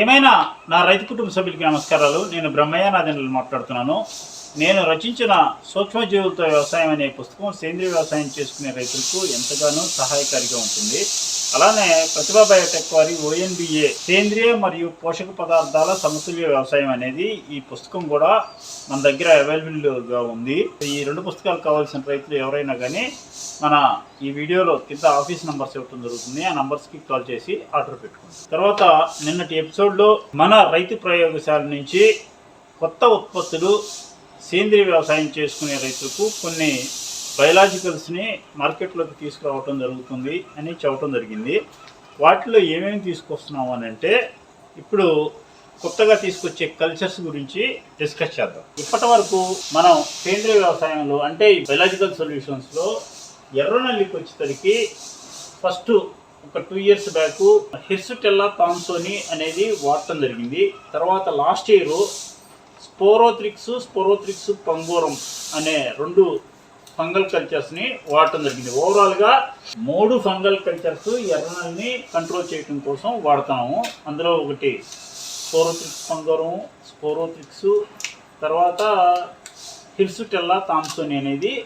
ఏమైనా నా రైతు కుటుంబ సభ్యులకి నమస్కారాలు. నేను బ్రహ్మయ్య నాదెండ్రులు మాట్లాడుతున్నాను. నేను రచించిన సూక్ష్మజీవులతో వ్యవసాయం అనే పుస్తకం సేంద్రీయ వ్యవసాయం చేసుకునే రైతులకు ఎంతగానో సహాయకారిగా ఉంటుంది. అలానే ప్రతిభా బయోటెక్ వారి ఓఎన్బిఏ సేంద్రియ మరియు పోషక పదార్థాల సమతుల్య వ్యవసాయం అనేది ఈ పుస్తకం కూడా మన దగ్గర అవైలబుల్గా ఉంది. ఈ రెండు పుస్తకాలు కావాల్సిన రైతులు ఎవరైనా కానీ మన ఈ వీడియోలో కింద ఆఫీస్ నంబర్స్ ఇవ్వటం జరుగుతుంది. ఆ నంబర్స్కి కాల్ చేసి ఆర్డర్ పెట్టుకోండి. తర్వాత నిన్నటి ఎపిసోడ్లో మన రైతు ప్రయోగశాల నుంచి కొత్త ఉత్పత్తులు సేంద్రియ వ్యవసాయం చేసుకునే రైతులకు కొన్ని బయలాజికల్స్ని మార్కెట్లోకి తీసుకురావటం జరుగుతుంది అని చెప్పడం జరిగింది. వాటిలో ఏమేమి తీసుకొస్తున్నాం అని అంటే ఇప్పుడు కొత్తగా తీసుకొచ్చే కల్చర్స్ గురించి డిస్కస్ చేద్దాం. ఇప్పటి వరకు మనం సేంద్రియ వ్యవసాయంలో అంటే ఈ బయలాజికల్ సొల్యూషన్స్లో ఎర్రనల్లికి వచ్చేసరికి ఫస్ట్ ఒక two years back Hirsutella thompsonii అనేది వాడటం జరిగింది. తర్వాత లాస్ట్ ఇయర్ స్పోరోత్రిక్స్ స్పోరోత్రిక్స్ పంగోరం అనే రెండు ఫంగల్ కల్చర్స్ని వాడటం జరిగింది. ఓవరాల్గా మూడు ఫంగల్ కల్చర్స్ ఎర్రనల్ని కంట్రోల్ చేయడం కోసం వాడతాము. అందులో ఒకటి స్పోరోత్రిక్స్ పంగోరం స్పోరోత్రిక్స్ తర్వాత హిర్సుటెల్లా థామ్సోని అనేది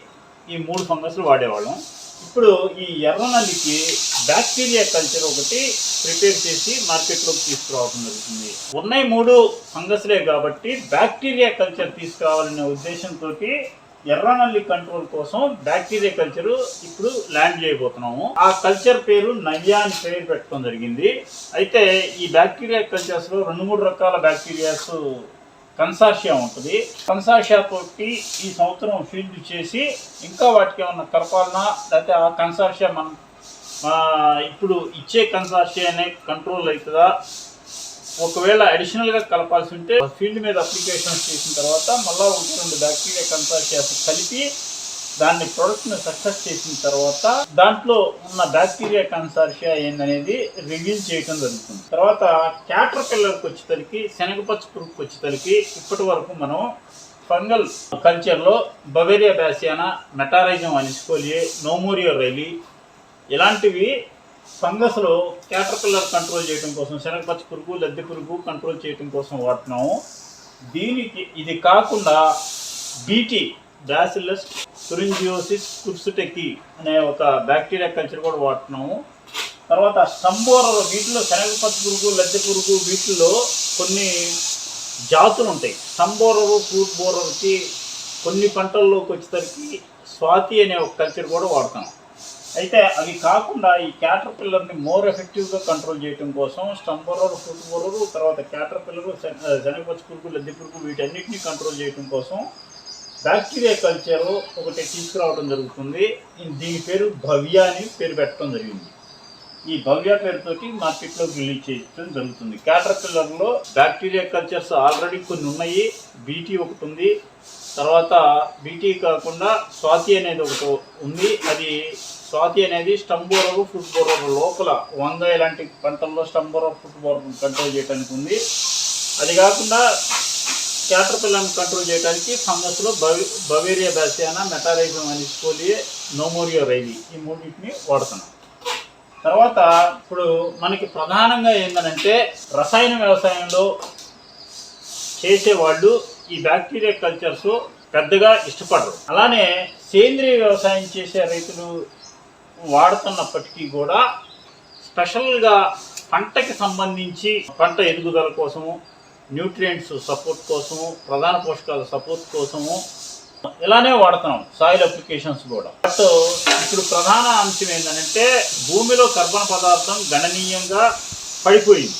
ఈ మూడు ఫంగస్లు వాడేవాళ్ళం. ఇప్పుడు ఈ ఎర్రనల్లికి బ్యాక్టీరియా కల్చర్ ఒకటి ప్రిపేర్ చేసి మార్కెట్లోకి తీసుకురావడం జరుగుతుంది. ఉన్నాయి మూడు ఫంగస్లే కాబట్టి బ్యాక్టీరియా కల్చర్ తీసుకురావాలనే ఉద్దేశంతో ఎర్రనల్లి కంట్రోల్ కోసం బ్యాక్టీరియా కల్చర్ ఇప్పుడు ల్యాండ్ చేయబోతున్నాము. ఆ కల్చర్ పేరు నయ్యా అని పేరు పెట్టడం జరిగింది. అయితే ఈ బ్యాక్టీరియా కల్చర్స్లో రెండు మూడు రకాల బ్యాక్టీరియాస్ కన్సార్షియా ఉంటుంది. కన్సార్షియాతోటి ఈ సంవత్సరం ఫీల్డ్ చేసి ఇంకా వాటికి ఏమన్నా కలపాలన్నా లేకపోతే ఆ కన్సార్షియా మనం ఇప్పుడు ఇచ్చే కన్సార్షియానే కంట్రోల్ అవుతుందా? ఒకవేళ అడిషనల్గా కలపాల్సి ఉంటే ఫీల్డ్ మీద అప్లికేషన్స్ చేసిన తర్వాత మళ్ళీ ఒకటి రెండు బ్యాక్టీరియా కన్సార్షియాస్ కలిపి దాన్ని ప్రొడక్ట్ని సక్సెస్ చేసిన తర్వాత దాంట్లో ఉన్న బ్యాక్టీరియా కన్సార్షియా ఏందనేది రివీల్ చేయడం జరుగుతుంది. తర్వాత క్యాటర్ పిల్లర్కి వచ్చేసరికి శనగపచ్చి పురుగుకు వచ్చేసరికి ఇప్పటి వరకు మనం ఫంగల్ కల్చర్లో beauveria bassiana metarhizium anisopliae nomuraea rileyi ఇలాంటివి ఫంగస్లో క్యాటర్పిల్లర్ కంట్రోల్ చేయడం కోసం శనగపచ్చ పురుగు లద్దె పురుగు కంట్రోల్ చేయడం కోసం వాడుతున్నాము. దీనికి ఇది కాకుండా బీటీ బ్యాసిలస్ సురింజియోసిస్ కుప్సుటెకి అనే ఒక బ్యాక్టీరియా కల్చర్ కూడా వాడుతున్నాము. తర్వాత స్టంబోరర్ వీటిలో శనగపచ్చ పురుగు లద్దె పురుగు వీటిలో కొన్ని జాతులు ఉంటాయి. సంబోరరు ఫ్రూట్ బోరర్కి కొన్ని పంటల్లోకి వచ్చేసరికి స్వాతి అనే ఒక కల్చర్ కూడా వాడతాం అయితే అవి కాకుండా ఈ క్యాటర్ పిల్లర్ని మోర్ ఎఫెక్టివ్గా కంట్రోల్ చేయడం కోసం స్టంబోరర్ ఫ్రూట్ బోరరు తర్వాత క్యాటర్ పిల్లరు శనగపచ్చి పురుగు లద్దె పురుగు వీటన్నిటిని కంట్రోల్ చేయడం కోసం బ్యాక్టీరియా కల్చర్ ఒకటి తీసుకురావడం జరుగుతుంది. దీని పేరు భవ్య అని పేరు పెట్టడం జరిగింది. ఈ భవ్య పేరుతోటి మార్కెట్లోకి రిలీజ్ చేయడం జరుగుతుంది. క్యాటర్ పిల్లర్లో బ్యాక్టీరియా కల్చర్స్ ఆల్రెడీ కొన్ని ఉన్నాయి. బీటీ ఒకటి ఉంది. తర్వాత బీటీ కాకుండా స్వాతి అనేది ఒకటి ఉంది. అది స్వాతి అనేది స్టంబోరరు ఫుట్ బోరరు లోపల వంద ఇలాంటి పంటల్లో స్టంబోరర్ ఫుట్ బోరర్ కంట్రోల్ చేయడానికి ఉంది. అది కాకుండా క్యాటర్పిల్లర్ని కంట్రోల్ చేయడానికి ఫంగస్లో బవి beauveria bassiana metarhizium anisopliae nomuraea rainy ఈ మూడింటిని వాడుతున్నాం. తర్వాత ఇప్పుడు మనకి ప్రధానంగా ఏంటంటే రసాయన వ్యవసాయంలో చేసేవాళ్ళు ఈ బ్యాక్టీరియా కల్చర్స్ పెద్దగా ఇష్టపడరు. అలానే సేంద్రియ వ్యవసాయం చేసే రైతులు వాడుతున్నప్పటికీ కూడా స్పెషల్గా పంటకి సంబంధించి పంట ఎదుగుదల కోసము న్యూట్రియంట్స్ సపోర్ట్ కోసము ప్రధాన పోషకాల సపోర్ట్ కోసము ఇలానే వాడుతున్నాం సాయిల్ అప్లికేషన్స్ కూడా. బట్ ఇప్పుడు ప్రధాన అంశం ఏంటంటే భూమిలో కర్బన పదార్థం గణనీయంగా పడిపోయింది.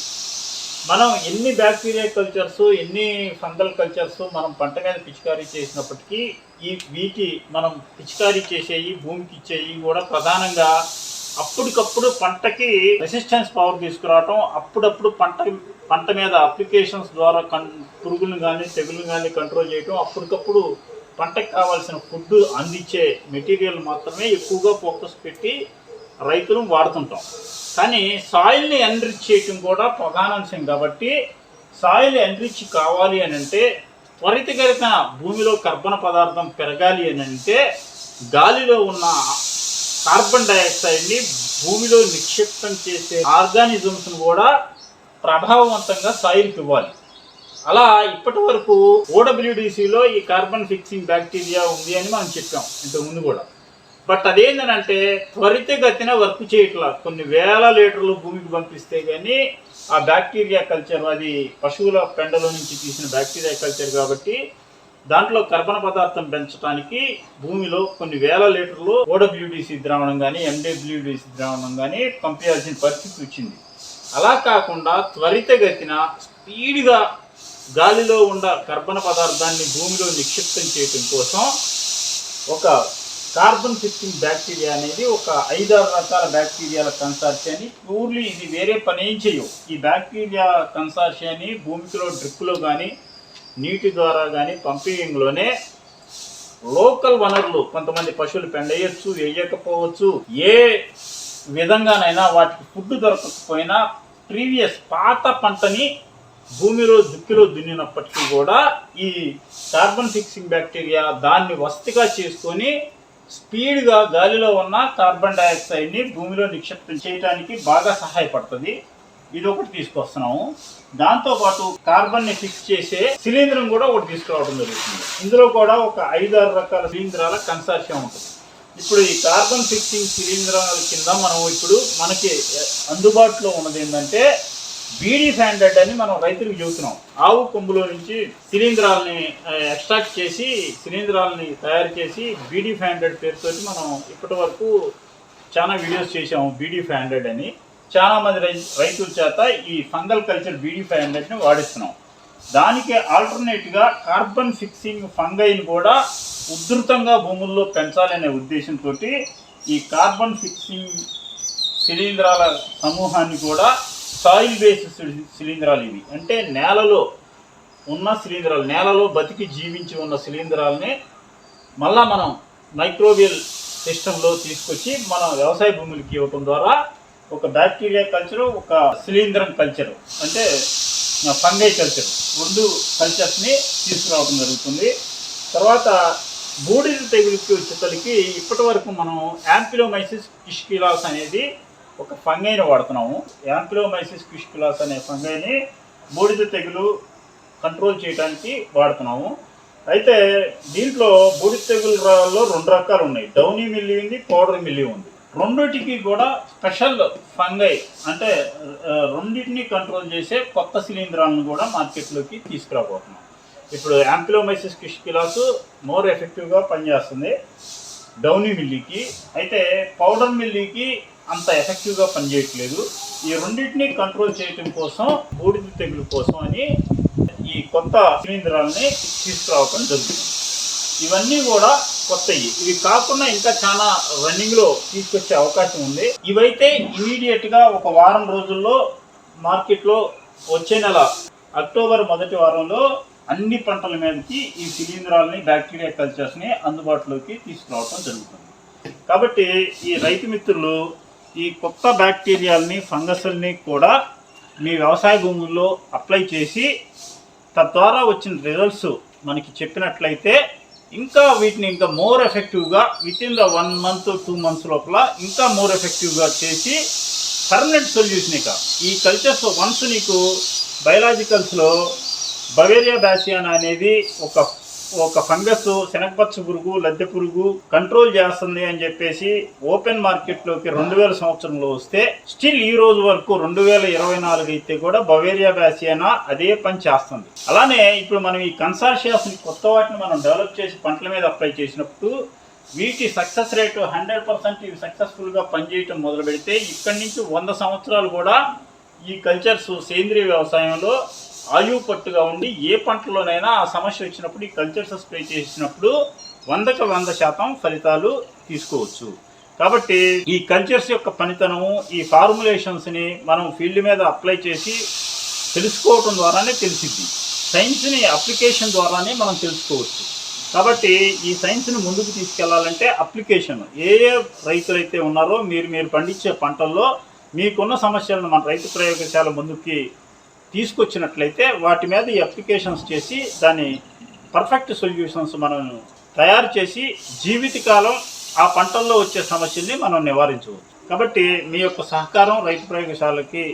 మనం ఎన్ని బ్యాక్టీరియా కల్చర్స్ ఎన్ని ఫంగల్ కల్చర్స్ మనం పంట మీద పిచికారీ చేసినప్పటికీ ఈ వీటి మనం పిచికారీ చేసేవి భూమికి ఇచ్చేవి కూడా ప్రధానంగా అప్పటికప్పుడు పంటకి రెసిస్టెన్స్ పవర్ తీసుకురావటం అప్పుడప్పుడు పంట పంట మీద అప్లికేషన్స్ ద్వారా కన్ పురుగులను కానీ తెగులను కానీ కంట్రోల్ చేయటం అప్పటికప్పుడు పంటకు కావాల్సిన ఫుడ్ అందించే మెటీరియల్ మాత్రమే ఎక్కువగా ఫోకస్ పెట్టి రైతులు వాడుతుంటాం. కానీ సాయిల్ని ఎన్రిచ్ చేయటం కూడా ప్రధాన అంశం కాబట్టి సాయిల్ ఎన్రిచ్ కావాలి అని అంటే త్వరితగతిన భూమిలో కర్బన పదార్థం పెరగాలి అని అంటే గాలిలో ఉన్న కార్బన్ డైఆక్సైడ్ని భూమిలో నిక్షిప్తం చేసే ఆర్గానిజమ్స్ కూడా ప్రభావవంతంగా సాయిల్కి ఇవ్వాలి. అలా ఇప్పటి వరకు ఓడబ్ల్యూడిసిలో ఈ కార్బన్ ఫిక్సింగ్ బ్యాక్టీరియా ఉంది అని మనం చెప్పాం ఇంతకుముందు కూడా. బట్ అదేంటంటే త్వరితగతిన వర్క్ చేయట్లా. కొన్ని వేల లీటర్లు భూమికి పంపిస్తే కానీ ఆ బ్యాక్టీరియా కల్చర్ అది పశువుల పెండలో నుంచి తీసిన బ్యాక్టీరియా కల్చర్ కాబట్టి దాంట్లో కర్బన పదార్థం పెంచడానికి భూమిలో కొన్ని వేల లీటర్లు ఓడబ్ల్యూడిసి ద్రావణం కానీ ఎండబ్ల్యూడిసి ద్రావణం కానీ పంపించాల్సిన పరిస్థితి వచ్చింది. అలా కాకుండా త్వరితగతిన స్పీడ్గా గాలిలో ఉన్న కర్బన పదార్థాన్ని భూమిలో నిక్షిప్తం చేయడం కోసం ఒక కార్బన్ ఫిక్సింగ్ బ్యాక్టీరియా అనేది ఒక ఐదారు రకాల బ్యాక్టీరియాల కన్సార్షియాన్ని ప్యూర్లీ ఇది వేరే పని ఏం చేయవు. ఈ బ్యాక్టీరియా కన్సార్షియాన్ని భూమికిలో డ్రిప్లో కానీ నీటి ద్వారా కానీ పంపింగ్లోనే లోకల్ వనరులు కొంతమంది పశువులు పెండేయచ్చు వేయకపోవచ్చు ఏ విధంగానైనా వాటికి ఫుడ్ దొరకకపోయినా ప్రీవియస్ పాత పంటని భూమిలో దుక్కిలో దున్నినప్పటికీ కూడా ఈ కార్బన్ ఫిక్సింగ్ బ్యాక్టీరియా దాన్ని వస్తిగా చేసుకొని స్పీడ్గా గాలిలో ఉన్న కార్బన్ డైఆక్సైడ్ని భూమిలో నిక్షిప్తం చేయడానికి బాగా సహాయపడుతుంది. ఇది ఒకటి తీసుకొస్తున్నాము. దాంతోపాటు కార్బన్ని ఫిక్స్ చేసే శిలీంద్రం కూడా ఒకటి తీసుకురావడం జరుగుతుంది. ఇందులో కూడా ఒక ఐదు ఆరు రకాల శిలీంధ్రాల కన్సార్షియం ఉంటుంది. ఇప్పుడు ఈ కార్బన్ ఫిక్సింగ్ శిలీంధ్రాల కింద మనం ఇప్పుడు మనకి అందుబాటులో ఉన్నది ఏంటంటే బీడీ ఫ్యాండెడ్ అని మనం రైతులకు చెబుతున్నాం. ఆవు కొమ్ములో నుంచి శిలీంధ్రాలని ఎక్స్ట్రాక్ట్ చేసి శిలీంధ్రాలని తయారు చేసి బీడీ ఫ్యాండెడ్ పేరుతోటి మనం ఇప్పటి వరకు చాలా వీడియోస్ చేసాము బీడీ ఫ్యాండెడ్ అని. చాలా మంది రై- రైతుల చేత ఈ ఫంగల్ కల్చర్ బీడీ ఫైవ్ హండ్రెడ్ని వాడిస్తున్నాం. దానికి ఆల్టర్నేట్గా కార్బన్ ఫిక్సింగ్ ఫంగైని కూడా ఉధృతంగా భూముల్లో పెంచాలనే ఉద్దేశంతో ఈ కార్బన్ ఫిక్సింగ్ శిలీంధ్రాల సమూహాన్ని కూడా సాయిల్ బేస్డ్ శిలీంధ్రాలు ఇవి. అంటే నేలలో ఉన్న శిలీంధ్రాలు నేలలో బతికి జీవించి ఉన్న శిలీంధ్రాలని మళ్ళా మనం మైక్రోబియల్ సిస్టంలో తీసుకొచ్చి మన వ్యవసాయ భూములకి ఇవ్వటం ద్వారా ఒక బ్యాక్టీరియా కల్చర్ ఒక శిలీంధ్రం కల్చర్ అంటే ఫంగై కల్చర్ రెండు కల్చర్స్ని తీసుకురావడం జరుగుతుంది. తర్వాత బూడిద తెగులుకి వచ్చేసరికి ఇప్పటి వరకు మనం యాంపిలోమైసిస్ కిష్కిలాస్ అనేది ఒక ఫంగైని వాడుతున్నాము. యాంపిలోమైసిస్ కిష్కిలాస్ అనే ఫంగైని బూడిద తెగులు కంట్రోల్ చేయడానికి వాడుతున్నాము. అయితే దీంట్లో బూడిద తెగులు రాళ్ళలో రెండు రకాలు ఉన్నాయి. డౌనీ మిల్లి ఉంది పౌడర్ మిల్లి ఉంది. రెండిటికి కూడా స్పెషల్ ఫంగై అంటే రెండింటిని కంట్రోల్ చేసే కొత్త శిలీంధ్రాలను కూడా మార్కెట్లోకి తీసుకురాబోతున్నాం. ఇప్పుడు యాంపిలోమైసిస్ కిష్కిలాస్ మోర్ ఎఫెక్టివ్గా పనిచేస్తుంది డౌనీ మిల్లీకి. అయితే పౌడర్ మిల్లీకి అంత ఎఫెక్టివ్గా పనిచేయట్లేదు. ఈ రెండింటిని కంట్రోల్ చేయటం కోసం బూడిద తెగులు కోసం అని ఈ కొత్త శిలీంధ్రాలని తీసుకురావటం జరుగుతుంది. ఇవన్నీ కూడా కొత్తవి ఇవి కాకుండా ఇంకా చాలా రన్నింగ్లో తీసుకొచ్చే అవకాశం ఉంది. ఇవైతే ఇమీడియట్గా ఒక వారం రోజుల్లో మార్కెట్లో వచ్చే నెల అక్టోబర్ మొదటి వారంలో అన్ని పంటల మీదకి ఈ శిలీంధ్రాలని బ్యాక్టీరియా కల్చర్స్ని అందుబాటులోకి తీసుకురావడం జరుగుతుంది. కాబట్టి ఈ రైతు మిత్రులు ఈ కొత్త బ్యాక్టీరియాలని ఫంగస్ని కూడా మీ వ్యవసాయ భూముల్లో అప్లై చేసి తద్వారా వచ్చిన రిజల్ట్స్ మనకి చెప్పినట్లయితే ఇంకా వీటిని ఇంకా మోర్ ఎఫెక్టివ్గా within the one month two months లోపల ఇంకా మోర్ ఎఫెక్టివ్గా చేసి పర్మనెంట్ సొల్యూషన్ ఇక ఈ కల్చర్స్ వన్స్ నీకు బయలాజికల్స్లో బవేరియా బ్యాసియానా అనేది ఒక ఒక ఫంగస్ శనగపచ్చ పురుగు లద్దె పురుగు కంట్రోల్ చేస్తుంది అని చెప్పేసి ఓపెన్ మార్కెట్లోకి రెండు వేల సంవత్సరంలో వస్తే స్టిల్ ఈ రోజు వరకు రెండు వేల ఇరవై నాలుగు అయితే కూడా బవేరియా బ్యాసియానా అదే పని చేస్తుంది. అలానే ఇప్పుడు మనం ఈ కన్సార్షియాస్ కొత్త వాటిని మనం డెవలప్ చేసి పంటల మీద అప్లై చేసినప్పుడు వీటి సక్సెస్ రేటు హండ్రెడ్ పర్సెంట్ ఇవి సక్సెస్ఫుల్గా పనిచేయటం మొదలు పెడితే ఇక్కడి నుంచి వంద సంవత్సరాలు కూడా ఈ కల్చర్స్ సేంద్రియ వ్యవసాయంలో ఆయువు పట్టుగా ఉండి ఏ పంటలోనైనా ఆ సమస్య వచ్చినప్పుడు ఈ కల్చర్స్ స్ప్రే చేసినప్పుడు వందకి వంద శాతం ఫలితాలు తీసుకోవచ్చు. కాబట్టి ఈ కల్చర్స్ యొక్క పనితనము ఈ ఫార్ములేషన్స్ని మనం ఫీల్డ్ మీద అప్లై చేసి తెలుసుకోవటం ద్వారానే తెలిసిద్ది. సైన్స్ని అప్లికేషన్ ద్వారానే మనం తెలుసుకోవచ్చు. కాబట్టి ఈ సైన్స్ని ముందుకు తీసుకెళ్ళాలంటే అప్లికేషన్. ఏ ఏ రైతులైతే ఉన్నారో మీరు మీరు పండించే పంటల్లో మీకున్న సమస్యలను మన రైతు ప్రయోగశాల ముందుకి తీసుకొచ్చినట్లయితే వాటి మీద ఈ అప్లికేషన్స్ చేసి దాని పర్ఫెక్ట్ సొల్యూషన్స్ మనం తయారు చేసి జీవితకాలం ఆ పంటల్లో వచ్చే సమస్యల్ని మనం నివారించవచ్చు. కాబట్టి మీ యొక్క సహకారం రైతు ప్రయోగశాలకి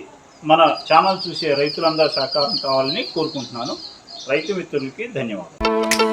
మన ఛానల్ చూసే రైతులందరూ సహకారం కావాలని కోరుకుంటున్నాను. రైతు మిత్రులకి ధన్యవాదాలు.